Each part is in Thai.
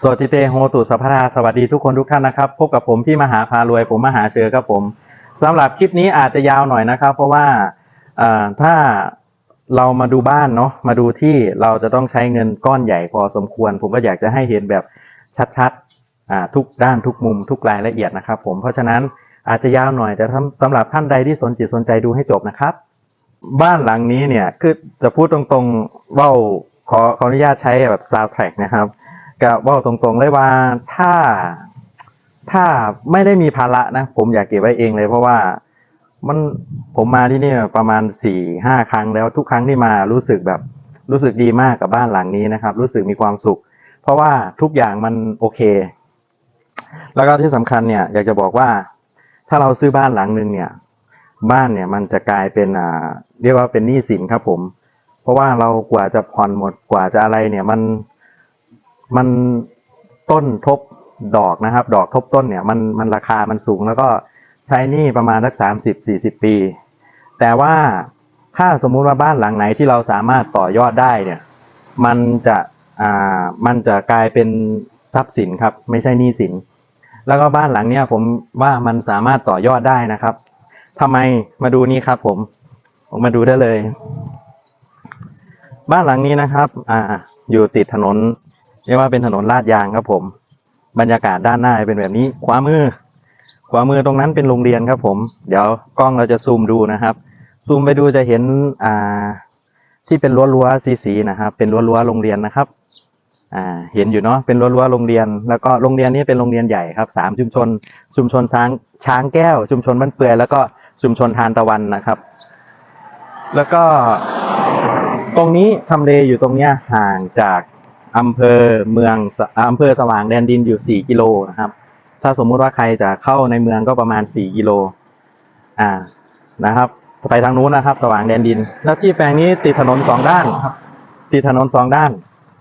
สวัสดีเตโฮตุสัพพะสวัสดีทุกคนทุกท่านนะครับ พบกับผมพี่มหาพารวย ผมมหาเชือครับผมสำหรับคลิปนี้อาจจะยาวหน่อยนะครับ เพราะว่าถ้าเรามาดูบ้านเนาะมาดูที่เราจะต้องใช้เงินก้อนใหญ่พอสมควร ผมก็อยากจะให้เห็นแบบชัดๆทุกด้านทุกมุมทุกรายละเอียดนะครับผมเพราะฉะนั้นอาจจะยาวหน่อยแต่ถ้าสำหรับท่านใดที่สนจิตสนใจดูให้จบนะครับ บ้านหลังนี้เนี่ยคือจะพูดตรงๆเว่าขอขออนุญาตใช้แบบซาวด์แทร็กนะครับ ก็เว่าตรงๆเลยว่าถ้าถ้าไม่ได้มีภาระนะ ผมอยากเก็บไว้เองเลย เพราะว่ามันผมมาที่นี่ประมาณสี่ห้าครั้งแล้วทุกครั้งที่มารู้สึกแบบรู้สึกดีมากกับบ้านหลังนี้นะครับ รู้สึกมีความสุข เพราะว่าทุกอย่างมันโอเค แล้วก็ที่สำคัญเนี่ยอยากจะบอกว่า ถ้าเราซื้อบ้านหลังหนึ่งเนี่ย บ้านเนี่ยมันจะกลายเป็นอ่าเรียกว่าเป็นหนี้สินครับผม เพราะว่าเรากว่าจะผ่อนหมดกว่าจะอะไรเนี่ยมัน มันต้นทบดอกนะครับ ดอกทบต้นเนี่ยมันมันราคามันสูง แล้วก็ใช้หนี้ประมาณสักสามสิบสี่สิบปี แต่ว่าถ้าสมมุติว่าบ้านหลังไหนที่เราสามารถต่อยอดได้เนี่ย มันจะอ่ามันจะกลายเป็นทรัพย์สินครับ ไม่ใช่หนี้สิน แล้วก็บ้านหลังเนี้ยผมว่ามันสามารถต่อยอดได้นะครับทำไมมาดูนี่ครับ ผมผมมาดูได้เลย บ้านหลังนี้นะครับ อ่า อยู่ติดถนน เรียกว่าเป็นถนนลาดยางครับผม บรรยากาศด้านหน้าเป็นแบบนี้ขวามือขวามือตรงนั้นเป็นโรงเรียนครับผม เดี๋ยวกล้องเราจะซูมดูนะครับ ซูมไปดูจะเห็นอ่าที่เป็นรั้วรั้วสีสีนะครับ เป็นรั้วรั้วโรงเรียนนะครับอ่าเห็นอยู่เนาะเป็นรั้วรั้วโรงเรียน แล้วก็โรงเรียนนี้เป็นโรงเรียนใหญ่ครับสามชุมชน ชุมชนช้างช้างแก้ว ชุมชนบ้านเปื่อยแล้วก็ชุมชนทานตะวันนะครับ แล้วก็ ตรงนี้ทำเลอยู่ตรงเนี้ยห่างจาก อำเภอเมืองอำเภอสว่างแดนดินอยู่ 4 กิโลนะครับ ถ้าสมมุติว่าใครจะเข้าในเมืองก็ประมาณ 4 กิโลอ่านะครับไปทางนู้นนะครับ สว่างแดนดิน แล้วที่แปลงนี้ติดถนนสองด้านครับ ติดถนนสองด้าน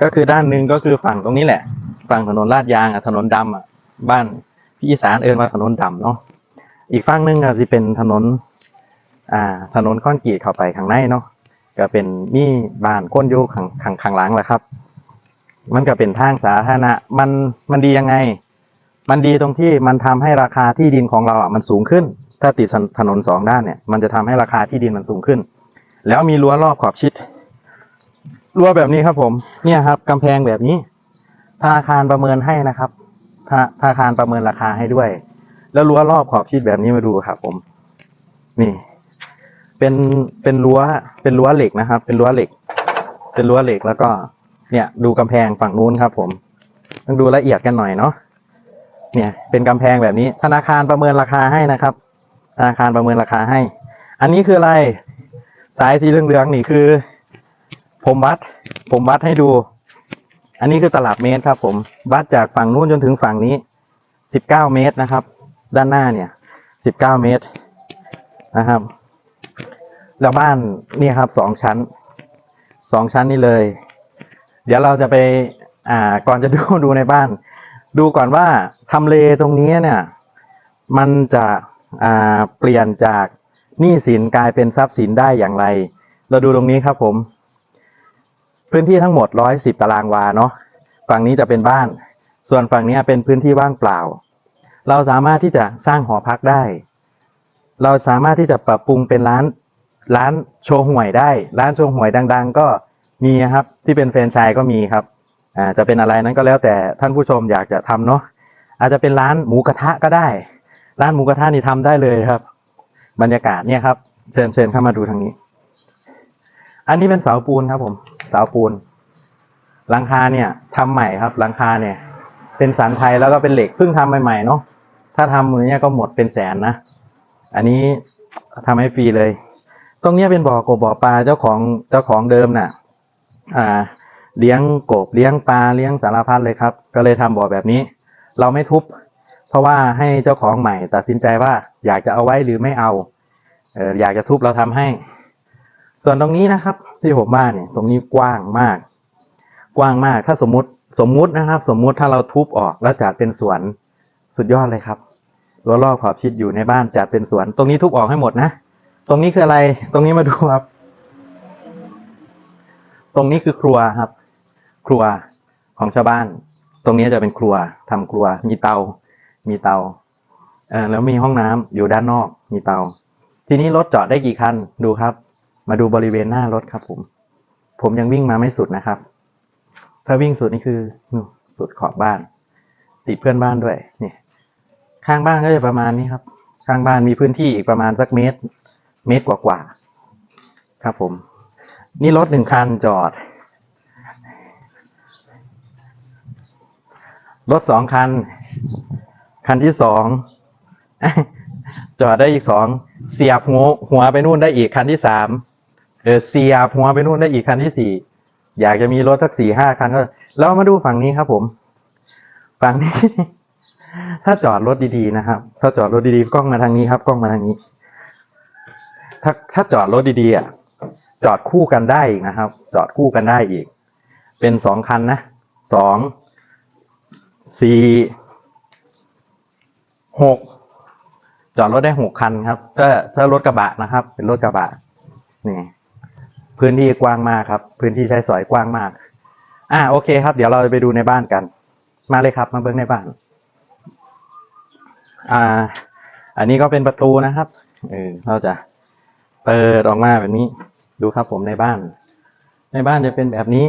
ก็คือด้านหนึ่งก็คือฝั่งตรงนี้แหละ ฝั่งถนนลาดยางอะถนนดำอะบ้านพี่อีสานเอินว่าถนนดำเนาะอีกฝั่งหนึงก็จะเป็นถนนอ่าถนนคอนกรีตเข้าไปข้างในเนาะก็เป็นมีบ้านก้นยูข้างข้างข้างหลังแหละครับ มันก็เป็นทางสาธารณะมันมันดียังไง มันดีตรงที่มันทำให้ราคาที่ดินของเราอะมันสูงขึ้น ถ้าติดถนนสองด้านเนี่ย มันจะทำให้ราคาที่ดินมันสูงขึ้น แล้วมีรั้วรอบขอบชิดรั้วแบบนี้ครับผม เนี่ยครับกำแพงแบบนี้ธนาคารประเมินให้นะครับธนาธนาคารประเมินราคาให้ด้วย แล้วรั้วรอบขอบชิดแบบนี้มาดูครับผม นี่ เป็นเป็นรั้วเป็นรั้วเหล็กนะครับ เป็นรั้วเหล็ก เป็นรั้วเหล็กแล้วก็ เนี่ยดูกำแพงฝั่งนู้นครับ ผม ต้องดูละเอียดกันหน่อยเนาะเนี่ย เป็นกำแพงแบบนี้ ธนาคารประเมินราคาให้นะครับ ธนาคารประเมินราคาให้ อันนี้คืออะไร สายสีเหลืองๆนี่คือ ผมวัด ผมวัดให้ดู อันนี้คือตลับเมตรครับ ผมวัดจากฝั่งนู้นจนถึงฝั่งนี้สิบเก้าเมตรนะครับ ด้านหน้าเนี่ยสิบเก้าเมตรนะครับ แล้วบ้านนี่ครับสองชั้นสองชั้นนี่เลย เดี๋ยวเราจะไปอ่าก่อนจะดูดูในบ้าน ดูก่อนว่าทำเลตรงนี้เนี่ย มันจะอ่าเปลี่ยนจากหนี้สินกลายเป็นทรัพย์สินได้อย่างไร เราดูตรงนี้ครับผม พื้นที่ทั้งหมด110ตารางวาเนาะฝั่งนี้จะเป็นบ้าน ส่วนฝั่งนี้เป็นพื้นที่ว่างเปล่า เราสามารถที่จะสร้างหอพักได้ เราสามารถที่จะปรับปรุงเป็นร้านร้านโชว์หวยได้ ร้านโชว์หวยดัง ๆ ก็ มีครับที่เป็นแฟรนไชส์ก็มีครับอ่าจะเป็นอะไรนั้นก็แล้วแต่ท่านผู้ชมอยากจะทำเนาะอาจจะเป็นร้านหมูกระทะก็ได้ ร้านหมูกระทะนี่ทำได้เลยครับ บรรยากาศเนี่ยครับ เชิญเชิญเข้ามาดูทางนี้ อันนี้เป็นเสาปูนครับผมเสาปูนหลังคาเนี่ยทำใหม่ครับหลังคาเนี่ย เป็นสันไทยแล้วก็เป็นเหล็กเพิ่งทำใหม่ๆเนาะถ้าทำอย่างเงี้ยก็หมดเป็นแสนนะอันนี้ทำให้ฟรีเลย ตรงเนี้ยเป็นบ่อกบบ่อปลาเจ้าของเจ้าของเดิมน่ะ อ่าเลี้ยงกบเลี้ยงปลาเลี้ยงสารพัดเลยครับ ก็เลยทำบ่อแบบนี้ เราไม่ทุบ เพราะว่าให้เจ้าของใหม่ ตัดสินใจว่าอยากจะเอาไว้หรือไม่เอาเอออยากจะทุบเราทำให้ ส่วนตรงนี้นะครับ ที่ผมว่าเนี่ยตรงนี้กว้างมาก กว้างมากถ้าสมมติสมมุตินะครับ สมมุติถ้าเราทุบออกแล้วจัดเป็นสวนสุดยอดเลยครับรั้วรอบขอบชิดอยู่ในบ้านจัดเป็นสวน ตรงนี้ทุบออกให้หมดนะ ตรงนี้คืออะไรตรงนี้มาดูครับ ตรงนี้คือครัวครับ ครัวของชาวบ้าน ตรงนี้จะเป็นครัวทำครัว มีเตา มีเตาเออแล้วมีห้องน้ำอยู่ด้านนอก มีเตา ทีนี้รถจอดได้กี่คันดูครับ มาดูบริเวณหน้ารถครับ ผม ผมยังวิ่งมาไม่สุดนะครับ ถ้าวิ่งสุดนี่คือสุดขอบบ้าน ติดเพื่อนบ้านด้วยนี่ข้างบ้านก็จะประมาณนี้ครับ ข้างบ้านมีพื้นที่อีกประมาณสักเมตร เมตรกว่าๆครับผม นี่รถหนึ่งคันจอด รถสองคัน คันที่สอง จอดได้อีกสอง เสียบหัวหัวไปนู่นได้อีกคันที่สามเออเสียบหัวไปนู่นได้อีกคันที่สี่ อยากจะมีรถสักสี่ห้าคันก็ เรามาดูฝั่งนี้ครับผม ฝั่งนี้ ถ้าจอดรถดีๆนะครับ ถ้าจอดรถดีๆ กล้องมาทางนี้ครับ กล้องมาทางนี้ ถ้าถ้าจอดรถดีๆอะ จอดคู่กันได้อีกนะครับ จอดคู่กันได้อีก เป็นสองคันนะสองสี่หกจอดรถได้หกคันครับถ้าถ้ารถกระบะนะครับ เป็นรถกระบะนี่พื้นที่กว้างมากครับ พื้นที่ใช้สอยกว้างมาก อ่าโอเคครับ เดี๋ยวเราไปดูในบ้านกัน มาเลยครับ มาเบิ้งในบ้าน อ่า อันนี้ก็เป็นประตูนะครับเออเราจะเปิดออกมาแบบนี้ ดูครับผมในบ้าน ในบ้านจะเป็นแบบนี้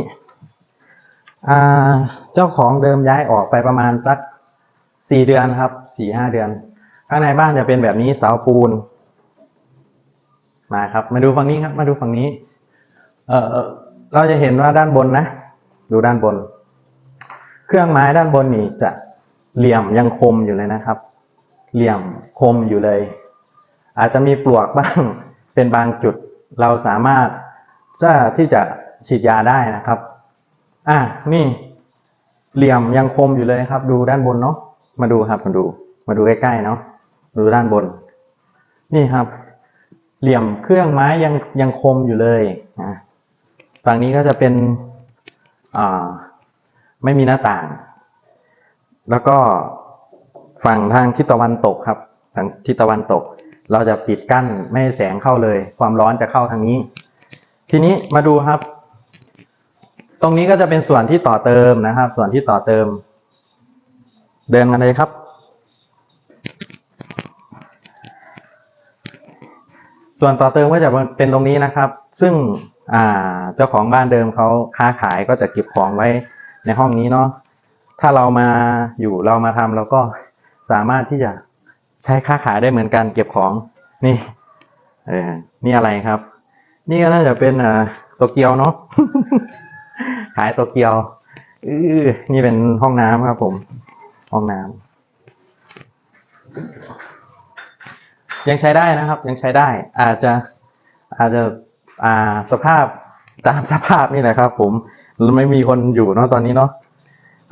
เจ้าของเดิมย้ายออกไปประมาณสักสี่เดือนครับสี่ห้าเดือน ข้างในบ้านจะเป็นแบบนี้เสาปูน มาครับ มาดูฝั่งนี้ครับ มาดูฝั่งนี้ เออเราจะเห็นว่าด้านบนนะ ดูด้านบน เครื่องไม้ด้านบนนี่จะเหลี่ยมยังคมอยู่เลยนะครับ เหลี่ยมคมอยู่เลย อาจจะมีปลวกบ้างเป็นบางจุด เราสามารถที่จะฉีดยาได้นะครับ อะนี่เหลี่ยมยังคมอยู่เลยครับ ดูด้านบนเนาะมาดูครับมาดู มาดูใกล้ๆเนาะดูด้านบน นี่ครับ เหลี่ยมเครื่องไม้ยังยังคมอยู่เลยอะฝั่งนี้ก็จะเป็นอ่าไม่มีหน้าต่าง แล้วก็ฝั่งทางทิศตะวันตกครับทางทิศตะวันตก เราจะปิดกั้นไม่ให้แสงเข้าเลย ความร้อนจะเข้าทางนี้ ทีนี้มาดูครับ ตรงนี้ก็จะเป็นส่วนที่ต่อเติมนะครับ ส่วนที่ต่อเติม เดินมาเลยครับ ส่วนต่อเติมก็จะเป็นตรงนี้นะครับ ซึ่งเจ้าของบ้านเดิมเขาค้าขายก็จะเก็บของไว้ในห้องนี้เนาะถ้าเรามาอยู่เรามาทำเราก็สามารถที่จะ ใช้ค้าขายได้เหมือนกันเก็บของนี่เออนี่อะไรครับ นี่ก็น่าจะเป็นอ่าโตเกียวเนาะขายโตเกียวออนี่เป็นห้องน้ำครับผม ห้องน้ำยังใช้ได้นะครับ ยังใช้ได้ อาจจะอาจจะอ่าสภาพตามสภาพนี่แหละครับ ผมไม่มีคนอยู่เนาะตอนนี้เนาะ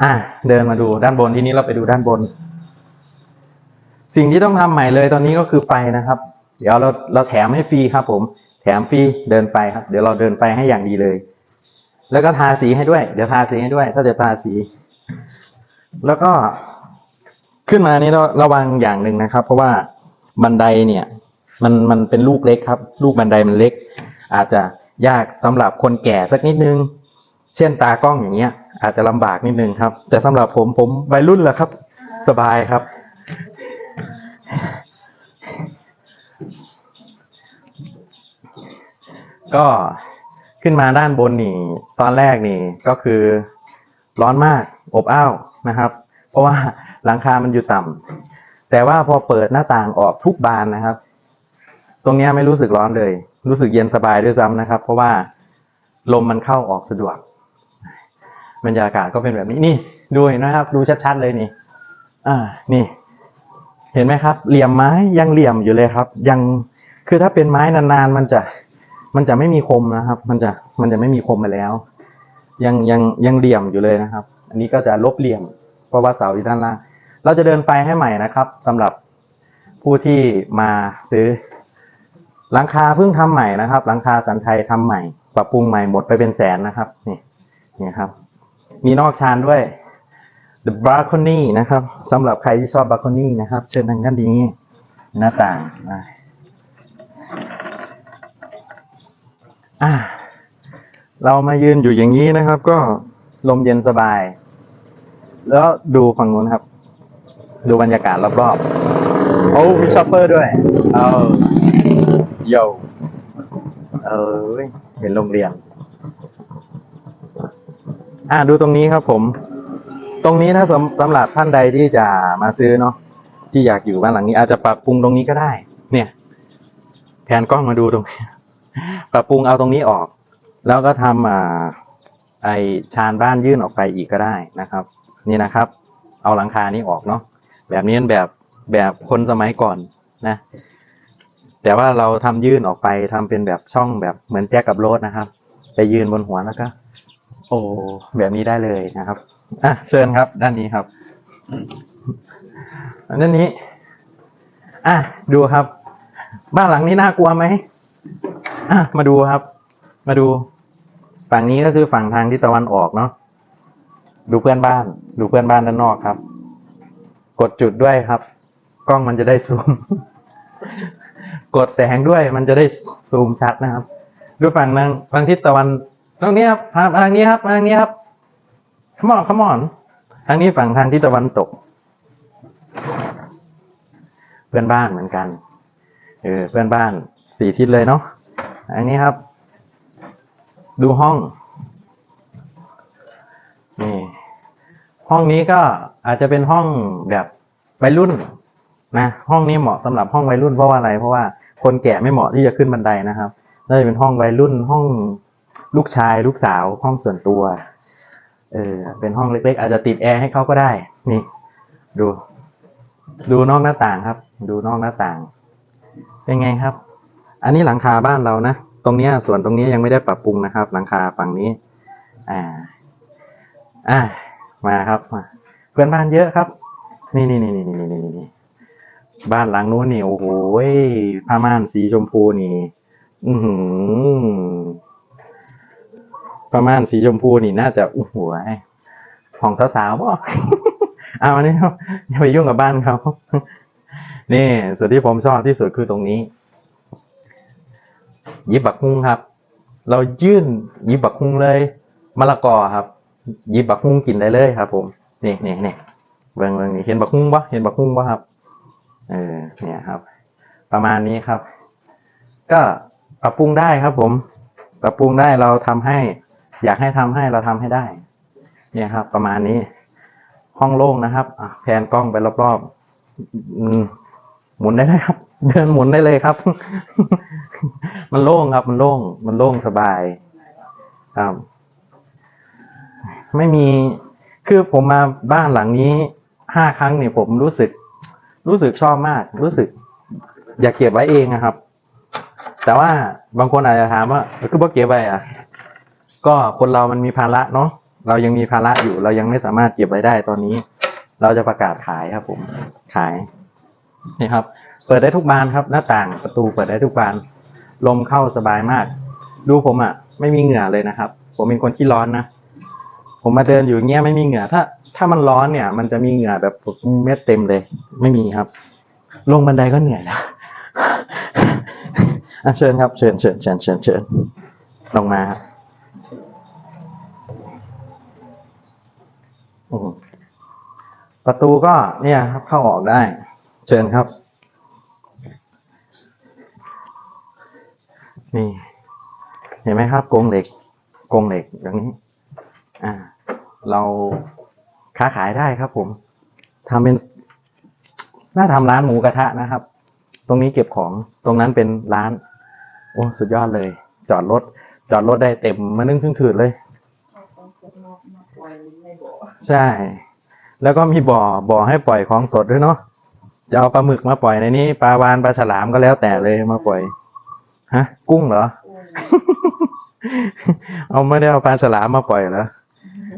อะเดินมาดูด้านบนทีนี้เราไปดูด้านบน สิ่งที่ต้องทำใหม่เลยตอนนี้ก็คือไฟนะครับ เดี๋ยวเราเราแถมให้ฟรีครับผมแถมฟรีเดินไปครับ เดี๋ยวเราเดินไปให้อย่างดีเลย แล้วก็ทาสีให้ด้วย เดี๋ยวทาสีให้ด้วย ถ้าจะทาสี แล้วก็ขึ้นมานี่เราระวังอย่างหนึ่งนะครับ เพราะว่าบันไดเนี่ย มันมันเป็นลูกเล็กครับ ลูกบันไดมันเล็ก อาจจะยากสำหรับคนแก่สักนิดนึง เช่นตากล้องอย่างเงี้ย อาจจะลำบากนิดนึงครับ แต่สำหรับผมผมวัยรุ่นแล้วครับ สบายครับ ก็ขึ้นมาด้านบนนี่ตอนแรกนี่ก็คือร้อนมากอบอ้าวนะครับ เพราะว่าหลังคามันอยู่ต่ำแต่ว่าพอเปิดหน้าต่างออกทุกบานนะครับ ตรงนี้ไม่รู้สึกร้อนเลย รู้สึกเย็นสบายด้วยซ้ำนะครับ เพราะว่าลมมันเข้าออกสะดวก บรรยากาศก็เป็นแบบนี้นี่ดูเห็นไหมครับ ดูชัดๆเลยนี่ อ่า นี่ เห็นไหมครับ เหลี่ยมไม้ยังเหลี่ยมอยู่เลยครับ ยังคือถ้าเป็นไม้นานๆ มันจะมันจะไม่มีคมนะครับ มันจะมันจะไม่มีคมไปแล้ว ยังยังยังเหลี่ยมอยู่เลยนะครับ อันนี้ก็จะลบเหลี่ยมเพราะว่าเสาอยู่ด้านล่าง เราจะเดินไปให้ใหม่นะครับสำหรับผู้ที่มาซื้อหลังคาเพิ่งทำใหม่นะครับหลังคาสันไทยทำใหม่ ปรับปรุงใหม่หมดไปเป็นแสนนะครับ นี่นี่ครับ มีนอกชานด้วย the balcony นะครับสำหรับใครที่ชอบ balcony นะครับ เชิญทางด้านนี้หน้าต่างนะอะเรามายืนอยู่อย่างนี้นะครับ ก็ลมเย็นสบาย แล้วดูฝั่งนู้นครับ ดูบรรยากาศรอบๆโอ้มีช็อปเปอร์ด้วย เอาโยเออเห็นโรงเรียน อ่าดูตรงนี้ครับผม ตรงนี้ถ้าสำสำหรับท่านใดที่จะมาซื้อเนาะที่อยากอยู่บ้านหลังนี้อาจจะปรับปรุงตรงนี้ก็ได้ เนี่ยแผนกล้องมาดูตรงนี้ปรับปรุงเอาตรงนี้ออก แล้วก็ทำอ่าไอชานบ้านยื่นออกไปอีกก็ได้นะครับ นี่นะครับ เอาหลังคานี้ออกเนาะแบบนี้แบบแบบคนสมัยก่อนนะ แต่ว่าเราทำยื่นออกไปทำเป็นแบบช่องแบบเหมือนแจ็คกับโรถนะครับ ไปยืนบนหัวแล้วก็ โอ้แบบนี้ได้เลยนะครับ อะเชิญครับ ด้านนี้ครับด้านนี้ อะดูครับ บ้านหลังนี้น่ากลัวไหมอะมาดูครับ มาดู ฝั่งนี้ก็คือฝั่งทางทิศตะวันออกเนาะดูเพื่อนบ้าน ดูเพื่อนบ้านด้านนอกครับ กดจุดด้วยครับ กล้องมันจะได้ซูม กดแสงด้วยมันจะได้ซูมชัดนะครับ ดูฝั่งนั้นฝั่งทิศตะวันตรงนี้ครับมาทางนี้ครับทางนี้ครับ ขมอนขมอนทางนี้ฝั่งทางทิศตะวันตก เพื่อนบ้านเหมือนกัน เออ เพื่อนบ้านสี่ทิศเลยเนาะ อันนี้ครับ ดูห้อง นี่ ห้องนี้ก็อาจจะเป็นห้องแบบวัยรุ่นนะ ห้องนี้เหมาะสำหรับห้องวัยรุ่นเพราะว่าอะไร เพราะว่าคนแก่ไม่เหมาะที่จะขึ้นบันไดนะครับน่าจะเป็นห้องวัยรุ่นห้องลูกชายลูกสาวห้องส่วนตัว เออเป็นห้องเล็ก ๆ อาจจะติดแอร์ให้เขาก็ได้ นี่ ดู ดูนอกหน้าต่างครับ ดูนอกหน้าต่าง เป็นไงครับ อันนี้หลังคาบ้านเรานะตรงนี้ส่วนตรงนี้ยังไม่ได้ปรับปรุงนะครับ หลังคาฝั่งนี้ อ่า อ่า มาครับมาเพื่อนบ้านเยอะครับ นี่นี่นี่นี่นี่นี่นี่บ้านหลังนู้นนี่โอ้โหผ้าม่านสีชมพูนี่ อือหือ ผ้าม่านสีชมพูนี่น่าจะโอ้โหของสาวๆป่ะเอาอันนี้อย่าไปยุ่งกับบ้านเขานี่ส่วนที่ผมชอบที่สุดคือตรงนี้ ยิบบักฮุ้งครับ เรายื่นยิบบักฮุ้งเลยมะละกอครับยิบบักฮุ้งกินได้เลยครับ ผมนี่นี่นี่เบิ่งเบิ่งนี่เห็นบักฮุ้งปะเห็นบักฮุ้งปะครับเออเนี่ยครับ ประมาณนี้ครับ ก็ปรับปรุงได้ครับ ผม ปรับปรุงได้เราทำให้ อยากให้ทำให้เราทำให้ได้ เนี่ยครับ ประมาณนี้ ห้องโล่งนะครับอะแพนกล้องไปรอบๆหมุนได้เลยครับ เดินหมุนได้เลยครับ มันโล่งครับ มันโล่ง มันโล่งสบายครับไม่มีคือผมมาบ้านหลังนี้ห้าครั้งเนี่ยผมรู้สึก รู้สึกชอบมาก รู้สึก อยากเก็บไว้เองนะครับ แต่ว่าบางคนอาจจะถามว่าคือบ่เก็บไว้อะ ก็คนเรามันมีภาระเนาะเรายังมีภาระอยู่ เรายังไม่สามารถเก็บไว้ได้ตอนนี้ เราจะประกาศขายครับ ผมขายนี่ครับ เปิดได้ทุกบานครับ หน้าต่างประตูเปิดได้ทุกบาน ลมเข้าสบายมาก ดูผมอะ ไม่มีเหงื่อเลยนะครับ ผมเป็นคนขี้ร้อนนะผมมาเดินอยู่เงี้ยไม่มีเหงื่อถ้า ถ้ามันร้อนเนี่ย มันจะมีเหงื่อแบบเม็ดเต็มเลย ไม่มีครับ ลงบันไดก็เหนื่อยแล้วอะเชิญครับ เชิญเชิญเชิญเชิญเชิญลงมาครับ ประตูก็เนี่ยครับเข้าออกได้ เชิญครับ นี่ เห็นไหมครับกรงเหล็กกรงเหล็กอย่างนี้ อ่า เราค้าขายได้ครับผมทำเป็นน่าทำร้านหมูกระทะนะครับ ตรงนี้เก็บของตรงนั้นเป็นร้าน โอ้ สุดยอดเลย จอดรถ จอดรถได้เต็มมานึ่งครึ่งถืดเลย ใช่ แล้วก็มีบ่อบ่อให้ปล่อยของสดด้วยเนาะจะเอาปลาหมึกมาปล่อยในนี้ปลาวานปลาฉลามก็แล้วแต่เลยมาปล่อยฮะ กุ้งเหรอ เอาไม่ได้เอาปลาฉลามมาปล่อยเหรอ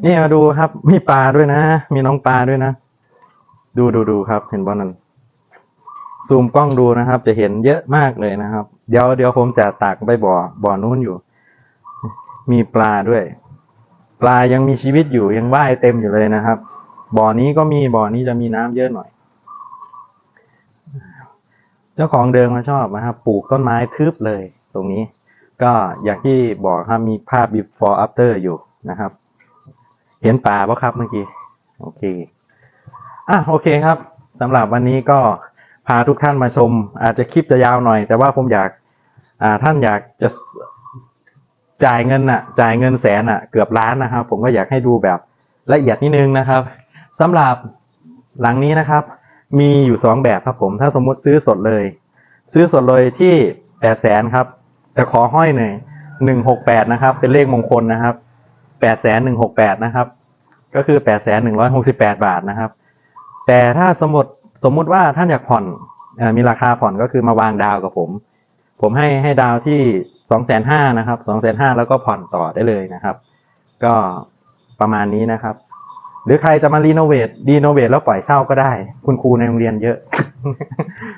นี่มาดูครับ มีปลาด้วยนะมีน้องปลาด้วยนะดูดูดูครับ เห็นบอลนั้นซูมกล้องดูนะครับ จะเห็นเยอะมากเลยนะครับ เดี๋ยวเดี๋ยวผมจะตักไปบ่อบ่อนู้นอยู่ มีปลาด้วย ปลายังมีชีวิตอยู่ยังว่ายเต็มอยู่เลยนะครับ บ่อนี้ก็มีบ่อนี้จะมีน้ำเยอะหน่อย เจ้าของเดิมมาชอบนะครับปลูกต้นไม้ทึบเลยตรงนี้ ก็อย่างที่บอกครับมีภาพ before after อยู่นะครับ เห็นป่าปะครับเมื่อกี้โอเคอะโอเคครับสำหรับวันนี้ก็พาทุกท่านมาชม อาจจะคลิปจะยาวหน่อย แต่ว่าผมอยากท่านอยากจะ จ่ายเงินน่ะ จ่ายเงินแสนน่ะ เกือบล้านนะครับ ผมก็อยากให้ดูแบบละเอียดนิดนึงนะครับสำหรับหลังนี้นะครับ มีอยู่สองแบบครับผม ถ้าสมมุติซื้อสดเลย ซื้อสดเลยที่แปดแสนครับ แต่ขอห้อยหน่อยหนึ่งหกแปดนะครับ เป็นเลขมงคลนะครับแปดแสนหนึ่งหกแปดนะครับ ก็คือแปดแสนหนึ่งร้อยหกสิบแปดบาทนะครับ แต่ถ้าสมมติสมมุติว่าท่านอยากผ่อนมีราคาผ่อนก็คือมาวางดาวกับผม ผมให้ให้ดาวที่ สองแสนห้านะครับสองแสนห้าแล้วก็ผ่อนต่อได้เลยนะครับ ก็ประมาณนี้นะครับ หรือใครจะมารีโนเวทรีโนเวทแล้วปล่อยเช่าก็ได้ คุณครูในโรงเรียนเยอะ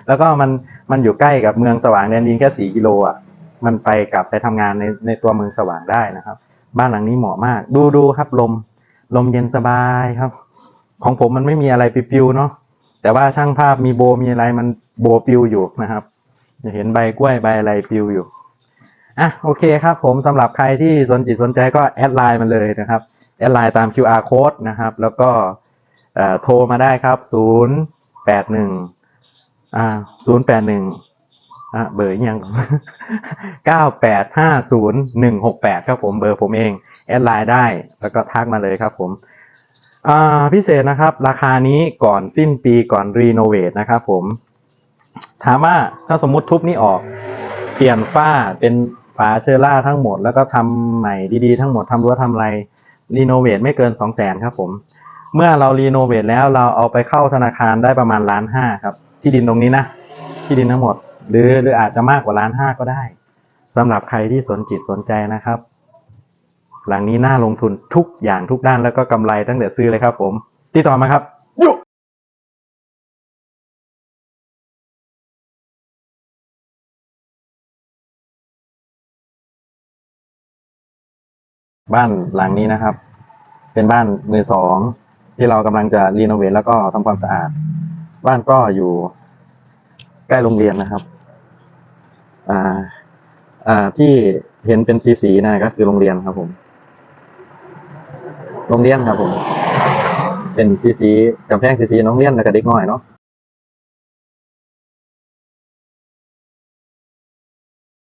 แล้วก็มันมันอยู่ใกล้กับเมืองสว่างแดนดินแค่สี่กิโลอะมันไปกลับไปทำงานในในตัวเมืองสว่างได้นะครับ บ้านหลังนี้เหมาะมาก ดูดูครับลม ลมเย็นสบายครับ ของผมมันไม่มีอะไรปิวๆเนาะแต่ว่าช่างภาพมีโบมีอะไรมันโบปิวอยู่นะครับจะเห็นใบกล้วยใบอะไรปิวอยู่ อะโอเคครับผมสำหรับใครที่สนจิตสนใจก็แอดไลน์มาเลยนะครับ แอดไลน์ตาม QR code นะครับ แล้วก็โทรมาได้ครับ 0 8 1อ่า0 8 1อ่าเบอร์ยัง 9 8 5 0 1 6 8 ครับผมเบอร์ผมเอง แอดไลน์ได้แล้วก็ทักมาเลยครับผมพิเศษนะครับ ราคานี้ก่อนสิ้นปีก่อนรีโนเวทนะครับผม ถามว่าถ้าสมมุติทุบนี้ออก เปลี่ยนฝ้าเป็น ฝาเชอร่าทั้งหมด แล้วก็ทำใหม่ดีๆทั้งหมดทำรั้วทำอะไรรีโนเวทไม่เกินสองแสนครับผมเมื่อเรารีโนเวทแล้วเราเอาไปเข้าธนาคารได้ประมาณล้านห้าครับ ที่ดินตรงนี้นะ ที่ดินทั้งหมด หรือหรืออาจจะมากกว่าล้านห้าก็ได้สำหรับใครที่สนจิตสนใจนะครับ หลังนี้น่าลงทุนทุกอย่างทุกด้านแล้วก็กำไรตั้งแต่ซื้อเลยครับผม ติดต่อมาครับ บ้านหลังนี้นะครับ เป็นบ้านมือสองที่เรากำลังจะรีโนเวทแล้วก็ทำความสะอาด บ้านก็อยู่ใกล้โรงเรียนนะครับ อ่า อ่าที่เห็นเป็นสีสีนะก็คือโรงเรียนครับผม โรงเรียนครับผม เป็นสีสีกำแพงสีสีๆโรงเรียนแล้วก็เด็กน้อยเนาะ